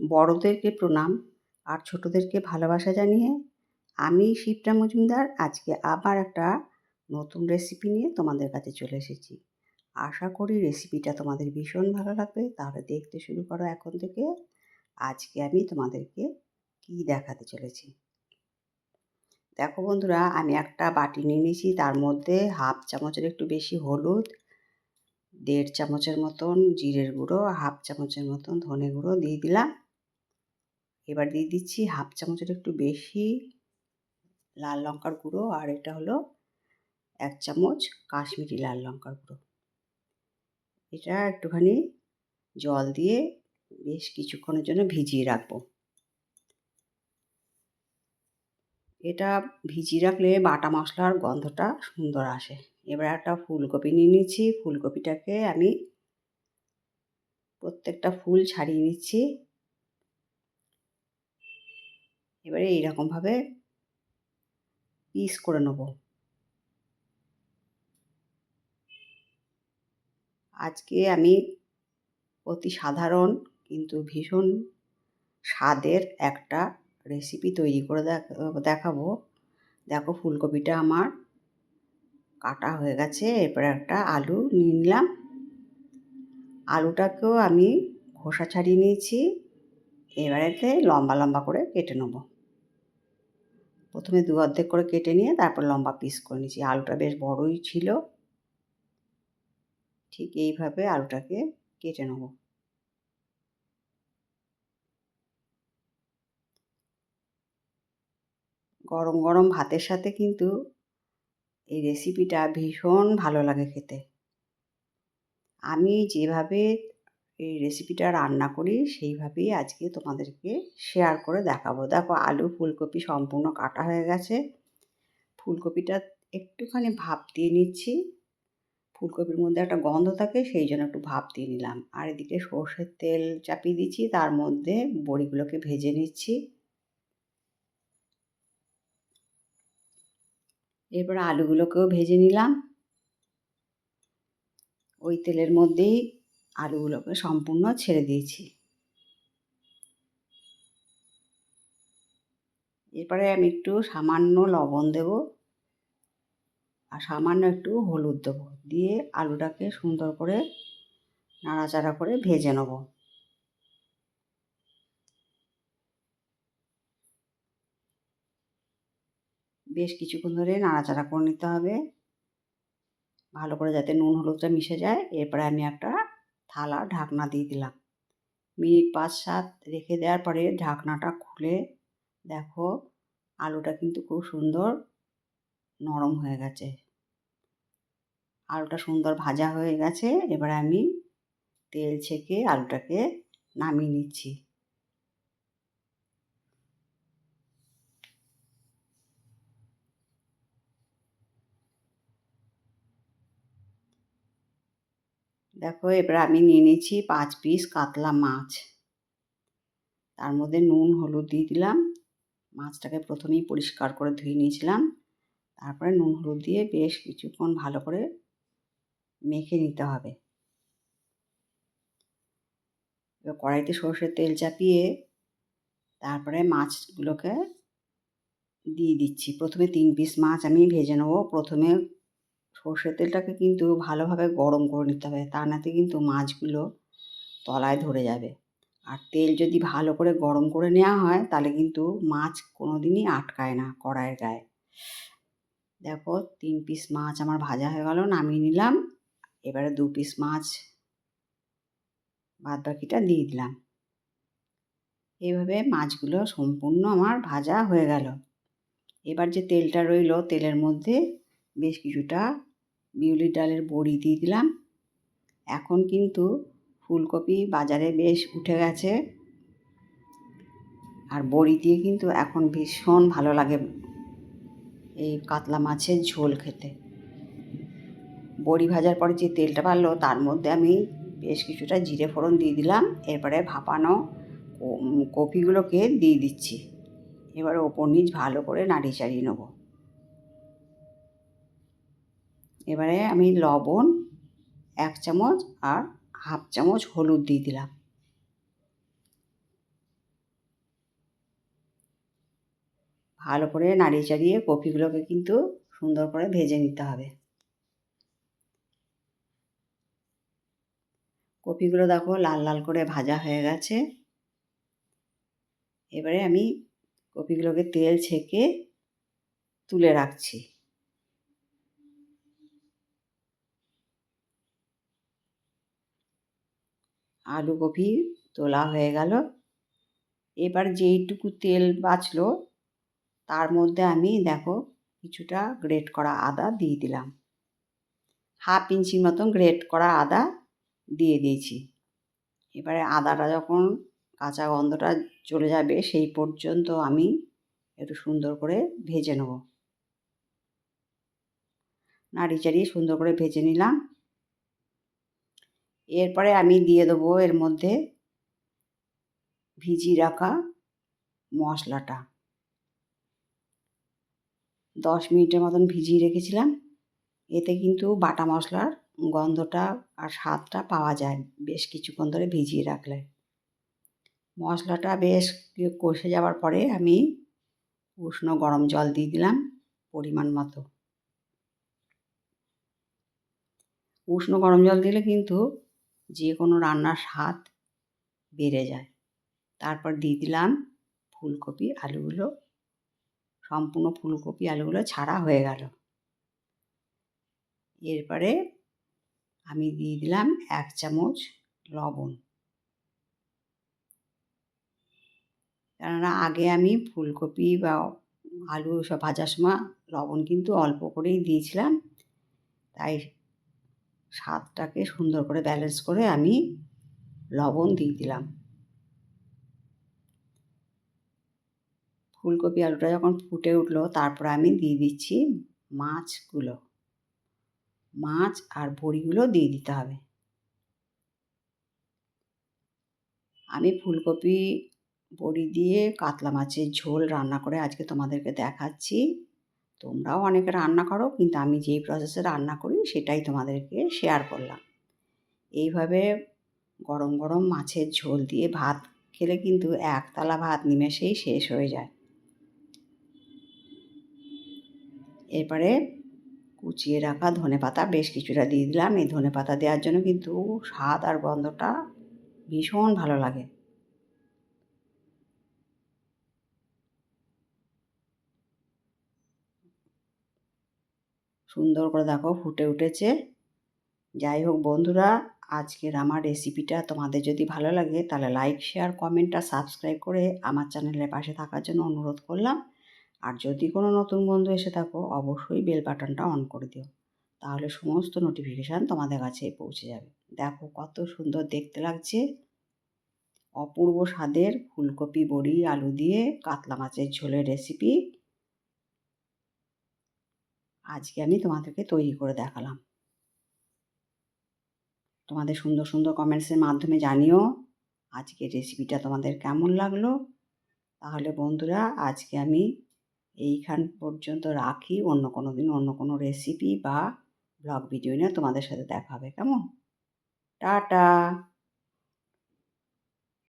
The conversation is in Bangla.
বড়দেরকে প্রণাম আর ছোটদেরকে ভালোবাসা জানিয়ে আমি শিপ্রা মজুমদার আজকে আবার একটা নতুন রেসিপি নিয়ে তোমাদের কাছে চলে এসেছি। আশা করি রেসিপিটা তোমাদের ভীষণ ভালো লাগবে। তাহলে দেখতে শুরু করো এখন থেকে। আজকে আমি তোমাদেরকে কি দেখাতে চলেছি? দেখো বন্ধুরা, আমি একটা বাটি নিয়ে নিয়েছি। তার মধ্যে হাফ চামচের একটু বেশি হলুদ, দেড় চামচের মতন জিরের গুঁড়ো, হাফ চামচের মতন ধনে গুঁড়ো দিয়ে দিলাম। এবার দিয়ে দিচ্ছি হাফ চামচের একটু বেশি লাল লঙ্কার গুঁড়ো আর এটা হলো এক চামচ কাশ্মীরি লাল লঙ্কার গুঁড়ো। এটা একটুখানি জল দিয়ে বেশ কিছুক্ষণের জন্য ভিজিয়ে রাখব। এটা ভিজিয়ে রাখলে বাটা মশলার গন্ধটা সুন্দর আসে। এবার একটা ফুলকপি নিয়ে নিচ্ছি। ফুলকপিটাকে আমি প্রত্যেকটা ফুল ছাড়িয়ে নিচ্ছি। এবারে এইরকমভাবে পিস করে নেব। আজকে আমি অতি সাধারণ কিন্তু ভীষণ স্বাদের একটা রেসিপি তৈরি করে দেখাবো। দেখো ফুলকপিটা আমার কাটা হয়ে গেছে, এরপরে একটা আলু নিয়ে নিলাম। আলুটাকেও আমি খোসা ছাড়িয়ে নিয়েছি, এবারেতে লম্বা লম্বা করে কেটে নেব। প্রথমে দু অর্ধেক করে কেটে নিয়ে তারপর লম্বা পিস করে নিয়েছি। আলুটা বেশ বড়ই ছিল। ঠিক এইভাবে আলুটাকে কেটে নেব। গরম গরম ভাতের সাথে কিন্তু এই রেসিপিটা ভীষণ ভালো লাগে খেতে। আমি যেভাবে এই রেসিপিটা রান্না করি, সেইভাবেই আজকে তোমাদেরকে শেয়ার করে দেখাবো। দেখো, আলু ফুলকপি সম্পূর্ণ কাটা হয়ে গেছে। ফুলকপিটা একটুখানি ভাপ দিয়ে নিচ্ছি। ফুলকপির মধ্যে একটা গন্ধ থাকে, সেই জন্য একটু ভাপ দিয়ে নিলাম। আর এদিকে সর্ষের তেল চাপিয়ে দিচ্ছি, তার মধ্যে বড়িগুলোকে ভেজে নিচ্ছি। এরপর আলুগুলোকেও ভেজে নিলাম। ওই তেলের মধ্যেই আলুগুলোকে সম্পূর্ণ ছেড়ে দিয়েছি। এরপরে আমি একটু সামান্য লবণ দেব আর সামান্য একটু হলুদ দেবো। দিয়ে আলুটাকে সুন্দর করে নাড়াচাড়া করে ভেজে নেব। বেশ কিছুক্ষণ ধরে নাড়াচাড়া করে নিতে হবে। ভালো করে যাতে নুন হলুদটা মিশে যায়। এরপরে আমি একটা থালা, ঢাকনা দিয়ে দিলাম। মিনিট পাঁচ সাত রেখে দেওয়ার পরে ঢাকনাটা খুলে দেখো আলুটা কিন্তু খুব সুন্দর নরম হয়ে গেছে। আলুটা সুন্দর ভাজা হয়ে গেছে। এবার আমি তেল ছেঁকে আলুটাকে নামিয়ে নিচ্ছি। দেখো, এবার আমি নিয়ে নিচ্ছি পাঁচ পিস কাতলা মাছ। তার মধ্যে নুন, হলুদ দিয়ে দিলাম। মাছটাকে প্রথমেই পরিষ্কার করে ধুয়ে নিয়েছিলাম। তারপরে নুন, হলুদ দিয়ে বেশ কিছুক্ষণ ভালো করে মেখে নিতে হবে। এবার কড়াইতে সর্ষের তেল চাপিয়ে তারপরে মাছগুলোকে দিয়ে দিচ্ছি। প্রথমে তিন পিস মাছ আমি ভেজে নেব। প্রথমে সর্ষের তেলটাকে কিন্তু ভালোভাবে গরম করে নিতে হবে। তা নাতে কিন্তু মাছগুলো তলায় ধরে যাবে। আর তেল যদি ভালো করে গরম করে নেওয়া হয়, তাহলে কিন্তু মাছ কোনো দিনই আটকায় না কড়াইয়ের গায়ে। দেখো, তিন পিস মাছ আমার ভাজা হয়ে গেল, নামিয়ে নিলাম। এবারে দু পিস মাছ বাদ বাকিটা দিয়ে দিলাম। এইভাবে মাছগুলো সম্পূর্ণ আমার ভাজা হয়ে গেল। এবার যে তেলটা রইল, তেলের মধ্যে বেশ কিছুটা বিউলির ডালের বড়ি দিয়ে দিলাম। এখন কিন্তু ফুলকপি বাজারে বেশ উঠে গেছে। আর বড়ি দিয়ে কিন্তু এখন ভীষণ ভালো লাগে এই কাতলা মাছের ঝোল খেতে। বড়ি ভাজার পরে যে তেলটা বাড়লো, তার মধ্যে আমি বেশ কিছুটা জিরে ফোড়ন দিয়ে দিলাম। এরপরে ভাপানো কপিগুলোকে দিয়ে দিচ্ছি। এবারে ওপর নিচ ভালো করে নাড়িয়ে চাড়িয়ে নেব। এবারে আমি লবণ এক চামচ আর হাফ চামচ হলুদ দিয়ে দিলাম। ভালো করে নাড়িয়ে চাড়িয়ে কপিগুলোকে কিন্তু সুন্দর করে ভেজে নিতে হবে। কপিগুলো দেখো লাল লাল করে ভাজা হয়ে গেছে। এবারে আমি কপিগুলোকে তেল ছেঁকে তুলে রাখছি। আলু কপি তোলা হয়ে গেল। এবার যেইটুকু তেল বাঁচলো, তার মধ্যে আমি দেখো কিছুটা গ্রেট করা আদা দিয়ে দিলাম। হাফ ইঞ্চি মতন গ্রেট করা আদা দিয়ে দিয়েছি। এবারে আদাটা যখন কাঁচা গন্ধটা চলে যাবে, সেই পর্যন্ত আমি একটু সুন্দর করে ভেজে নেব। নাড়ি চাড়িয়ে সুন্দর করে ভেজে নিলাম। এরপরে আমি দিয়ে দেবো এর মধ্যে ভিজিয়ে রাখা মশলাটা। দশ মিনিটের মতন ভিজিয়ে রেখেছিলাম। এতে কিন্তু বাটা মশলার গন্ধটা আর স্বাদটা পাওয়া যায় বেশ কিছুক্ষণ ধরে ভিজিয়ে রাখলে। মশলাটা বেশ কষে যাওয়ার পরে আমি উষ্ণ গরম জল দিয়ে দিলাম পরিমাণ মতো। উষ্ণ গরম জল দিলে কিন্তু যে কোনো রান্নার স্বাদ বেড়ে যায়। তারপর দিয়ে দিলাম ফুলকপি, আলুগুলো। সম্পূর্ণ ফুলকপি, আলুগুলো ছাড়া হয়ে গেল। এরপরে আমি দিয়ে দিলাম এক চামচ লবণ। কেননা আগে আমি ফুলকপি বা আলু সব ভাজার সময় লবণ কিন্তু অল্প করেই দিয়েছিলাম। তাই স্বাদটাকে সুন্দর করে ব্যালেন্স করে আমি লবণ দিয়ে দিলাম। ফুলকপি আলুটা যখন ফুটে উঠল, তারপর আমি দিয়ে দিচ্ছি মাছগুলো। মাছ আর বড়িগুলো দিয়ে দিতে হবে। আমি ফুলকপি, বড়ি দিয়ে কাতলা মাছের ঝোল রান্না করে আজকে তোমাদেরকে দেখাচ্ছি। তোমরাও অনেকে রান্না করো, কিন্তু আমি যেই প্রসেসে রান্না করি সেটাই তোমাদেরকে শেয়ার করলাম। এইভাবে গরম গরম মাছের ঝোল দিয়ে ভাত খেলে কিন্তু একতলা ভাত নিমেষেই শেষ হয়ে যায়। এরপরে কুচিয়ে রাখা ধনে পাতা, বেশ কিছুটা দিয়ে দিলাম। এই ধনে পাতা দেওয়ার জন্য কিন্তু স্বাদ আর গন্ধটা ভীষণ ভালো লাগে। সুন্দর করে দেখো ফুটে উঠেছে। যাই হোক বন্ধুরা, আজকের আমার রেসিপিটা তোমাদের যদি ভালো লাগে তাহলে লাইক শেয়ার কমেন্ট আর সাবস্ক্রাইব করে আমার চ্যানেলের পাশে থাকার জন্য অনুরোধ করলাম। আর যদি কোনো নতুন বন্ধু এসে থাকো, অবশ্যই বেল বাটনটা অন করে দিও। তাহলে সমস্ত নোটিফিকেশান তোমাদের কাছে পৌঁছে যাবে। দেখো কত সুন্দর দেখতে লাগছে। অপূর্ব স্বাদের ফুলকপি, বড়ি, আলু দিয়ে কাতলা মাছের ঝোলের রেসিপি আজকে আমি তোমাদেরকে তৈরি করে দেখালাম। তোমাদের সুন্দর সুন্দর কমেন্টসের মাধ্যমে জানিও আজকে রেসিপিটা তোমাদের কেমন লাগল। তাহলে বন্ধুরা, আজকে আমি এইখান পর্যন্ত রাখি। অন্য কোনো দিন অন্য কোনো রেসিপি বা ব্লগ ভিডিও নিয়ে তোমাদের সাথে দেখা হবে। কেমন? টাটা!